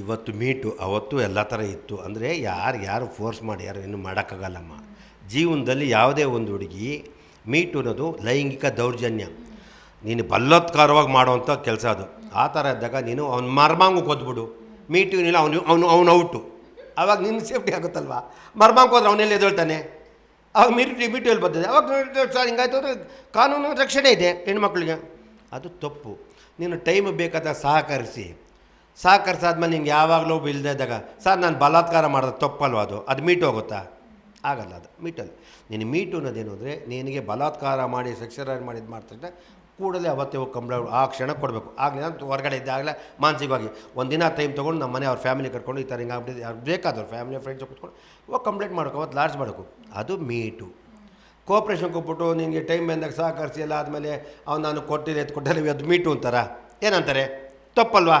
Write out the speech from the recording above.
ಇವತ್ತು ಮೀಟು, ಅವತ್ತು ಎಲ್ಲ ಥರ ಇತ್ತು. ಅಂದರೆ ಯಾರು ಯಾರು ಫೋರ್ಸ್ ಮಾಡಿ, ಯಾರು ಏನು ಮಾಡೋಕ್ಕಾಗಲ್ಲಮ್ಮ. ಜೀವನದಲ್ಲಿ ಯಾವುದೇ ಒಂದು ಹುಡುಗಿ ಮೀಟು ಅನ್ನೋದು ಲೈಂಗಿಕ ದೌರ್ಜನ್ಯ. ನೀನು ಬಲ್ಲತ್ಕಾರವಾಗಿ ಮಾಡುವಂಥ ಕೆಲಸ ಅದು. ಆ ಥರ ಇದ್ದಾಗ ನೀನು ಅವ್ನು ಮರ್ಮಾಂಗಕ್ಕೆ ಕೊದ್ಬಿಡು ಮೀಟು ಏನಿಲ್ಲ, ಅವನು ಅವನು ಅವನು ಔಟು. ಆವಾಗ ನಿನ್ನ ಸೇಫ್ಟಿ ಆಗುತ್ತಲ್ವ? ಮರ್ಮಾಂಗ್ ಹೋದ್ರೆ ಅವನೆಲ್ಲ ಎದ್ದೇಳ್ತಾನೆ? ಅವಾಗ ಮೀಟು ಮೀಟು ಎಲ್ಲಿ ಬರ್ತದೆ? ಅವಾಗ ಸರ್, ಹಿಂಗಾಯ್ತು ಅಂದರೆ ಕಾನೂನು ರಕ್ಷಣೆ ಇದೆ ಹೆಣ್ಮಕ್ಳಿಗೆ. ಅದು ತಪ್ಪು. ನೀನು ಟೈಮ್ ಬೇಕಾದ ಸಹಕರಿಸಿ. ಸಹಕರಿಸಾದ್ಮೇಲೆ ನಿಂಗೆ ಯಾವಾಗಲೂ ಇಲ್ಲದೆ ಇದ್ದಾಗ, ಸರ್, ನಾನು ಬಲಾತ್ಕಾರ ಮಾಡಿದ್ರೆ ತಪ್ಪಲ್ವ ಅದು? ಅದು ಮೀಟು ಹೋಗುತ್ತಾ? ಆಗಲ್ಲ ಅದು, ಮೀಟಲ್ಲ. ನೀನು ಮೀಟು ಅನ್ನೋದೇನು ಅಂದರೆ, ನಿನಗೆ ಬಲಾತ್ಕಾರ ಮಾಡಿ ಸೆಕ್ಷರೈಸ್ ಮಾಡಿದ್ದು ಮಾಡ್ತಿದ್ರೆ ಕೂಡಲೇ ಅವತ್ತೇ ಹೋಗಿ ಕಂಪ್ಲೇಂಟ್ ಆ ಕ್ಷಣ ಕೊಡಬೇಕು. ಆಗಲಿ ಅಂತ ಹೊರಗಡೆ ಇದ್ದಾಗಲೇ ಮಾನಸಿಕವಾಗಿ. ಒಂದಿನ ಟೈಮ್ ತೊಗೊಂಡು ನಮ್ಮ ಮನೆ ಅವ್ರ ಫ್ಯಾಮಿಲಿ ಕರ್ಕೊಂಡು ಈ ಥರ ಹಿಂಗಾಗ್ಬಿಟ್ಟಿದೆ ಅವ್ರು ಬೇಕಾದವ್ರು ಫ್ಯಾಮಿಲಿ ಫ್ರೆಂಡ್ಸ್ ಕೂತ್ಕೊಂಡು ಹೋಗಿ ಕಂಪ್ಲೇಂಟ್ ಮಾಡ್ಕೊ ಅವತ್ತು ಲಾಡ್ಜ್ ಮಾಡಬೇಕು. ಅದು ಮೀಟು. ಕೋಪ್ರೇಷನ್ ಕೊಟ್ಬಿಟ್ಟು ನಿನಗೆ ಟೈಮ್ ಬಂದಾಗ ಸಹಕರಿಸಿ ಎಲ್ಲ ಆದಮೇಲೆ ಅವ್ನು ನಾನು ಕೊಟ್ಟಿಲ್ಲ ಎತ್ತು ಕೊಟ್ಟಲ್ಲ ಅದು ಮೀಟು ಅಂತಾರ? ಏನಂತಾರೆ? ತಪ್ಪಲ್ವಾ?